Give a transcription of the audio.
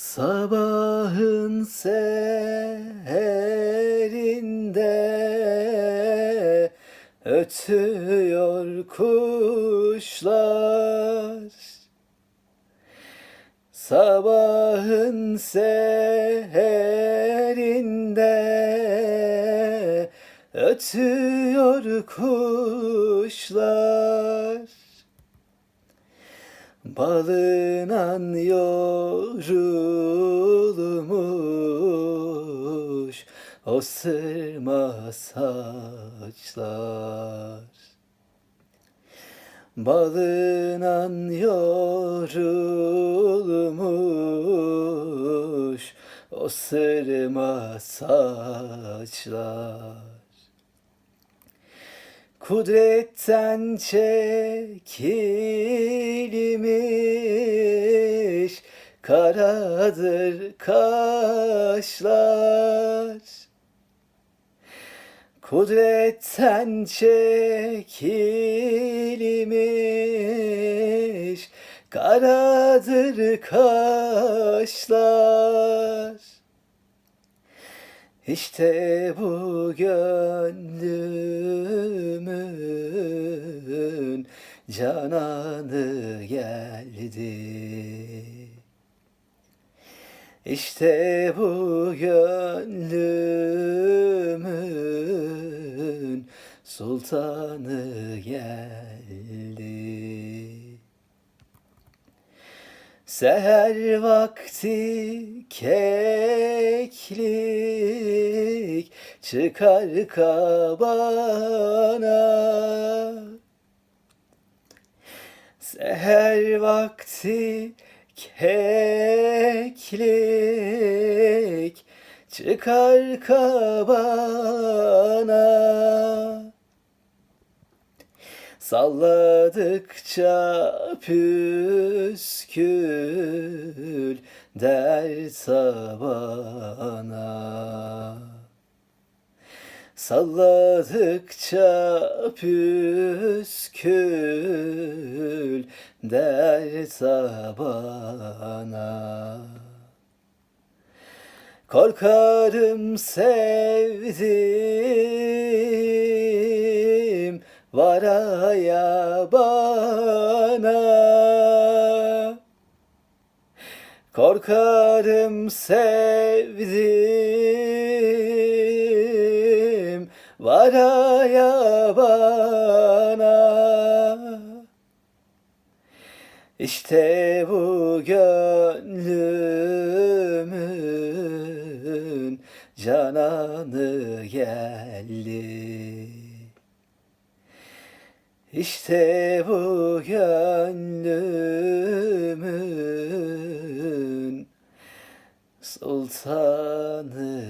Sabahın seherinde ötüyor kuşlar. Sabahın seherinde ötüyor kuşlar. Balından yorulmuş o sırma saçlar. Balından yorulmuş o sırma saçlar. Kudretten çekilmiş karadır kaşlar. Kudretten çekilmiş karadır kaşlar. İşte bu gönlümün cananı geldi. İşte bu gönlümün sultanı geldi. Seher vakti keklik çıkar kabana. Seher vakti keklik çıkar kabana Salladıkça püskül dert bana Salladıkça püskül dert bana Korkarım sevdim varaya bana. Korkarım sevdim. Varaya bana. İşte bu gönlümün cananı geldi. İşte bu gönlümün sultanı